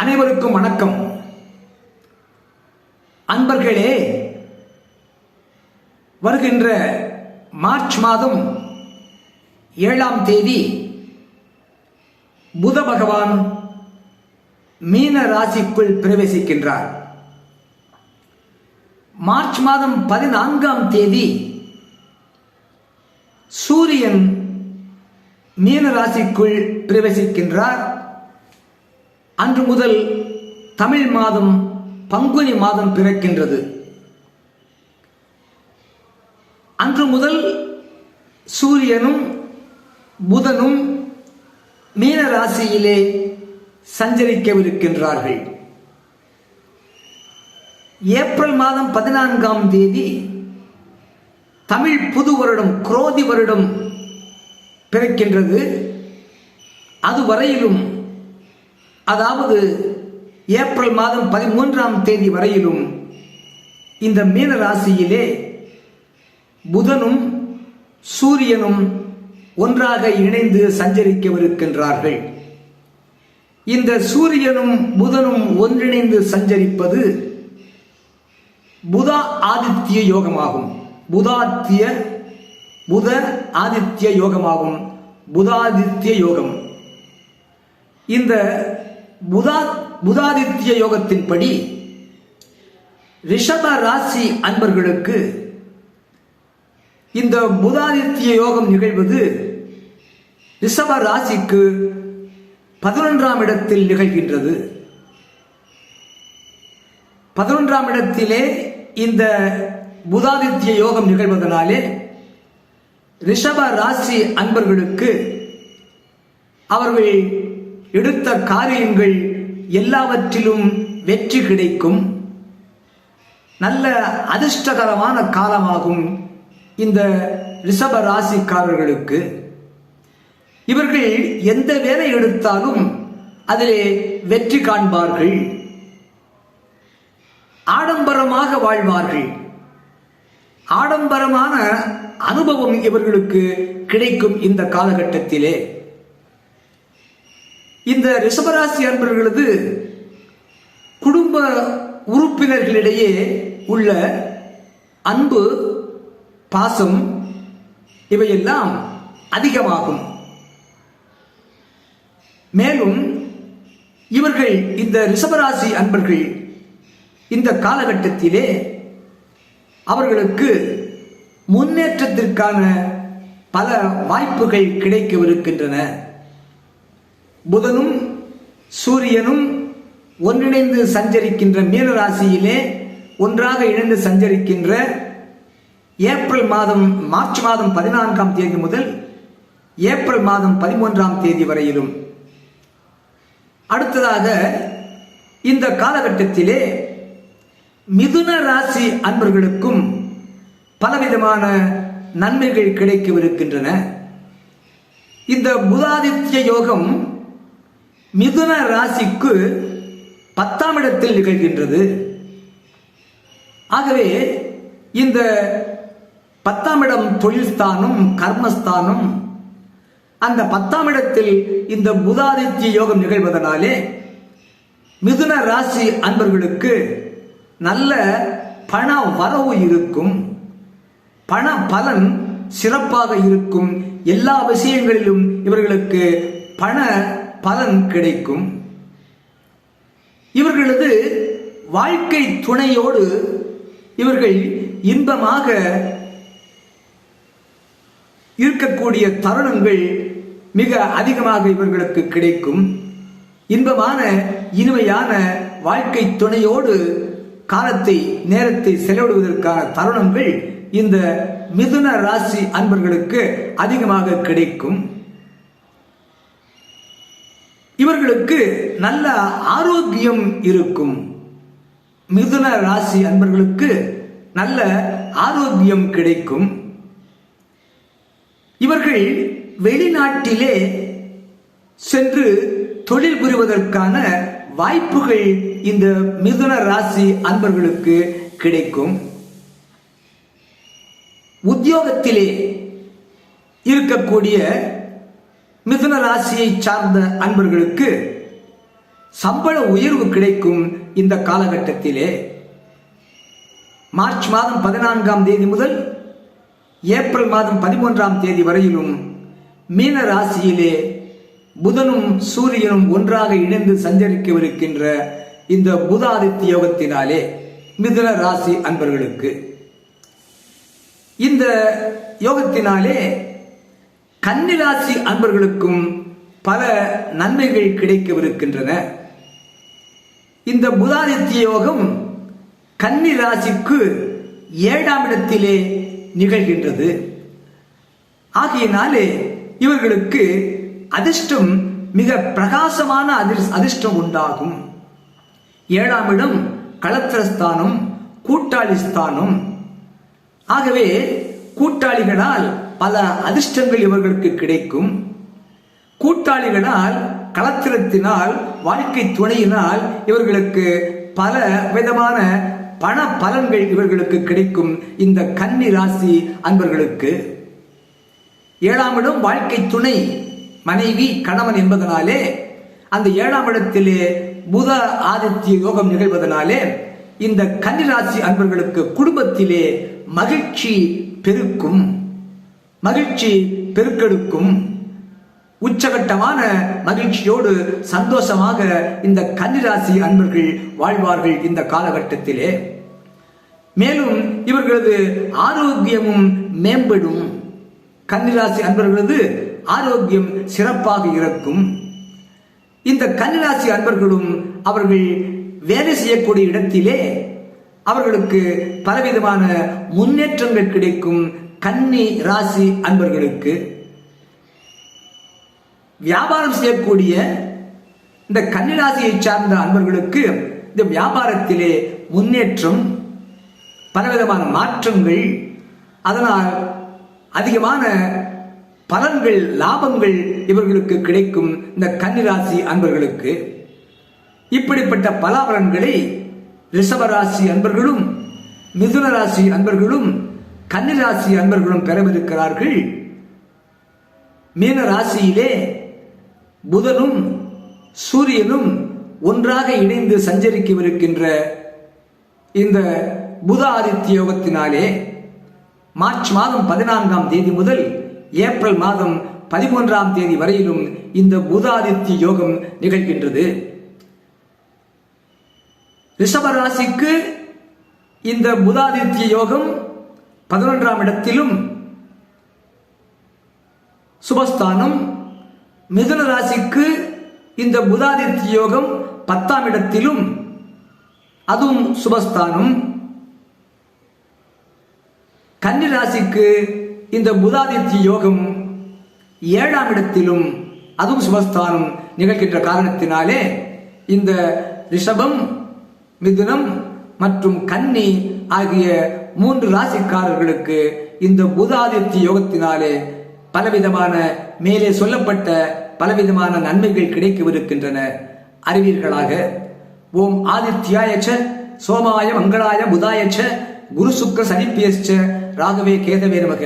அனைவருக்கும் வணக்கம். அன்பர்களே வருகின்ற மார்ச் மாதம் ஏழாம் தேதி புத பகவான் மீன ராசிக்குள் பிரவேசிக்கின்றார். மார்ச் மாதம் பதினான்காம் தேதி சூரியன் மீன ராசிக்குள் பிரவேசிக்கின்றார். அன்று முதல் தமிழ் மாதம் பங்குனி மாதம் பிறக்கின்றது. அன்று முதல் சூரியனும் புதனும் மீன ராசியிலே சஞ்சரிக்கவிருக்கின்றார்கள். ஏப்ரல் மாதம் பதினான்காம் தேதி தமிழ் புது வருடம் குரோதி வருடம் பிறக்கின்றது. அதுவரையிலும் அதாவது ஏப்ரல் மாதம் பதிமூன்றாம் தேதி வரையிலும் இந்த மீன ராசியிலே புதனும் சூரியனும் ஒன்றாக இணைந்து சஞ்சரிக்கவிருக்கின்றார்கள். இந்த சூரியனும் புதனும் ஒன்றிணைந்து சஞ்சரிப்பது புதா ஆதித்ய யோகமாகும். புதாத்திய புத ஆதித்ய யோகமாகும். புதாதித்ய யோகம். இந்த புதா புதாதித்ய யோகத்தின்படி ரிஷப ராசி அன்பர்களுக்கு இந்த புதாதித்ய யோகம் நிகழ்வது ரிஷப ராசிக்கு பதினொன்றாம் இடத்தில் நிகழ்கின்றது. பதினொன்றாம் இடத்திலே இந்த புதாதித்ய யோகம் நிகழ்வதனாலே ரிஷப ராசி அன்பர்களுக்கு அவர்கள் எடுத்த காரியங்கள் எல்லாவற்றிலும் வெற்றி கிடைக்கும். நல்ல அதிர்ஷ்டகரமான காலமாகும் இந்த ரிஷப ராசிக்காரர்களுக்கு. இவர்கள் எந்த வேலை எடுத்தாலும் அதிலே வெற்றி காண்பார்கள். ஆடம்பரமாக வாழ்வார்கள். ஆடம்பரமான அனுபவம் இவர்களுக்கு கிடைக்கும் இந்த காலகட்டத்திலே. இந்த ரிஷபராசி அன்பர்களது குடும்ப உறுப்பினர்களிடையே உள்ள அன்பு பாசம் இவையெல்லாம் அதிகமாகும். மேலும் இவர்கள் இந்த ரிஷபராசி அன்பர்கள் இந்த காலகட்டத்திலே அவர்களுக்கு முன்னேற்றத்திற்கான பல வாய்ப்புகள் கிடைக்கவிருக்கின்றன. புதனும் சூரியனும் ஒன்றிணைந்து சஞ்சரிக்கின்ற மீன ராசியிலே ஒன்றாக இணைந்து சஞ்சரிக்கின்ற ஏப்ரல் மாதம் மார்ச் மாதம் பதினான்காம் தேதி முதல் ஏப்ரல் மாதம் பதிமூன்றாம் தேதி வரையிலும். அடுத்ததாக இந்த காலகட்டத்திலே மிதுன ராசி அன்பர்களுக்கும் பலவிதமான நன்மைகள் கிடைக்கவிருக்கின்றன. இந்த புதாதித்ய யோகம் மிதுன ராசிக்கு பத்தாம் இடத்தில் நிகழ்கின்றது. ஆகவே இந்த பத்தாம் இடம் தொழில் ஸ்தானம் கர்மஸ்தானம் அந்த பத்தாம் இடத்தில் இந்த புதாதித்ய யோகம் நிகழ்வதனாலே மிதுன ராசி அன்பர்களுக்கு நல்ல பண வரவு இருக்கும். பண பலன் சிறப்பாக இருக்கும். எல்லா விஷயங்களிலும் இவர்களுக்கு பண பலன் கிடைக்கும். இவர்களது வாழ்க்கை துணையோடு இவர்கள் இன்பமாக இருக்கக்கூடிய தருணங்கள் மிக அதிகமாக இவர்களுக்கு கிடைக்கும். இன்பமான இனிமையான வாழ்க்கை துணையோடு காலத்தை நேரத்தை செலவிடுவதற்கான தருணங்கள் இந்த மிதுன ராசி அன்பர்களுக்கு அதிகமாக கிடைக்கும். இவர்களுக்கு நல்ல ஆரோக்கியம் இருக்கும். மிதுன ராசி அன்பர்களுக்கு நல்ல ஆரோக்கியம் கிடைக்கும். இவர்கள் வெளிநாட்டிலே சென்று தொழில் புரிவதற்கான வாய்ப்புகள் இந்த மிதுன ராசி அன்பர்களுக்கு கிடைக்கும். உத்தியோகத்திலே இருக்கக்கூடிய மிதுன ராசியை சார்ந்த அன்பர்களுக்கு சம்பள உயர்வு கிடைக்கும் இந்த காலகட்டத்திலே. மார்ச் மாதம் பதினான்காம் தேதி முதல் ஏப்ரல் மாதம் பதிமூன்றாம் தேதி வரையிலும் மீன ராசியிலே புதனும் சூரியனும் ஒன்றாக இணைந்து சஞ்சரிக்கவிருக்கின்ற இந்த புதாதித்ய யோகத்தினாலே மிதுன ராசி அன்பர்களுக்கு. இந்த யோகத்தினாலே கன்னிராசி அன்பர்களுக்கும் பல நன்மைகள் கிடைக்கவிருக்கின்றன. இந்த புதாதித்ய யோகம் கன்னி ராசிக்கு ஏழாம் இடத்திலே நிகழ்கின்றது. ஆகையினாலே இவர்களுக்கு அதிர்ஷ்டம் மிக பிரகாசமான அதிர் அதிர்ஷ்டம் உண்டாகும். ஏழாம் இடம் களத்திரஸ்தானம் கூட்டாளி ஸ்தானம். ஆகவே கூட்டாளிகளால் பல அதிர்ஷ்டங்கள் இவர்களுக்கு கிடைக்கும். கூட்டாளிகளால் களத்திரத்தினால் வாழ்க்கை துணையினால் இவர்களுக்கு பல விதமான பண பலன்கள் இவர்களுக்கு கிடைக்கும் இந்த கன்னி ராசி அன்பர்களுக்கு. ஏழாம் இடம் வாழ்க்கை துணை மனைவி கணவன் என்பதனாலே அந்த ஏழாம் இடத்திலே புத ஆதித்ய யோகம் நிகழ்வதனாலே இந்த கன்னிராசி அன்பர்களுக்கு குடும்பத்திலே மகிழ்ச்சி பெருக்கும். மகிழ்ச்சி பெருக்கெடுக்கும். உச்சகட்டமான மகிழ்ச்சியோடு சந்தோஷமாக இந்த கன்னிராசி அன்பர்கள் வாழ்வார்கள் இந்த காலகட்டத்திலே. மேலும் இவர்களது ஆரோக்கியமும் மேம்படும். கன்னிராசி அன்பர்களது ஆரோக்கியம் சிறப்பாக இருக்கும். இந்த கன்னிராசி அன்பர்களும் அவர்கள் வேலை செய்யக்கூடிய இடத்திலே அவர்களுக்கு பலவிதமான முன்னேற்றங்கள் கிடைக்கும் கன்னி ராசி அன்பர்களுக்கு வியாபாரம் செய்யக்கூடிய இந்த கன்னிராசியை சார்ந்த அன்பர்களுக்கு இந்த வியாபாரத்திலே முன்னேற்றம் பலவிதமான மாற்றங்கள் அதனால் அதிகமான பலன்கள் லாபங்கள் இவர்களுக்கு கிடைக்கும் இந்த கன்னிராசி அன்பர்களுக்கு. இப்படிப்பட்ட பலாபலன்களை ரிஷபராசி அன்பர்களும் மிதுன ராசி அன்பர்களும் கன்னிராசி அன்பர்களும் பெறவிருக்கிறார்கள். மீன ராசியிலே புதனும் சூரியனும் ஒன்றாக இணைந்து சஞ்சரிக்கவிருக்கின்ற இந்த புத ஆதித்ய யோகத்தினாலே மார்ச் மாதம் பதினான்காம் தேதி முதல் ஏப்ரல் மாதம் பதிமூன்றாம் தேதி வரையிலும் இந்த புதாதித்ய யோகம் நிகழ்கின்றது. ரிஷபராசிக்கு இந்த புதாதித்ய யோகம் பதினொன்றாம் இடத்திலும் சுபஸ்தானம் மிதுன ராசிக்கு இந்த புதாதித்ய யோகம் பத்தாம் இடத்திலும் அதுவும் சுபஸ்தானம். கன்னி ராசிக்கு இந்த புதாதித்ய யோகம் ஏழாம் இடத்திலும் அதுவும் சுபஸ்தானம் நிகழ்கின்ற காரணத்தினாலே இந்த ரிஷபம் மிதுனம் மற்றும் கன்னி ஆகிய மூன்று ராசிக்காரர்களுக்கு இந்த புதாதித்ய யோகத்தினாலே பலவிதமான மேலே சொல்லப்பட்ட பலவிதமான நன்மைகள் கிடைக்கவிருக்கின்றன. அறிவீர்களாக ஓம் ஆதித்யாயச்ச சோமாய மங்களாய புதாயச்ச குரு சுக்கர சனிப்பியச்ச ராகவே கேதவே நமக.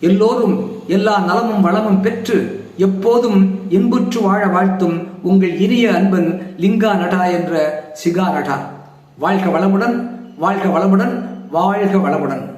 எல்லோரும் எல்லா நலமும் வளமும் பெற்று எப்போதும் இன்புற்று வாழ வாழ்த்தும் உங்கள் இனிய அன்பன் லிங்கா நடா என்ற சிகா நடா வாழ்க வளமுடன் வாழ்க வளமுடன் வாழ்க வளமுடன்.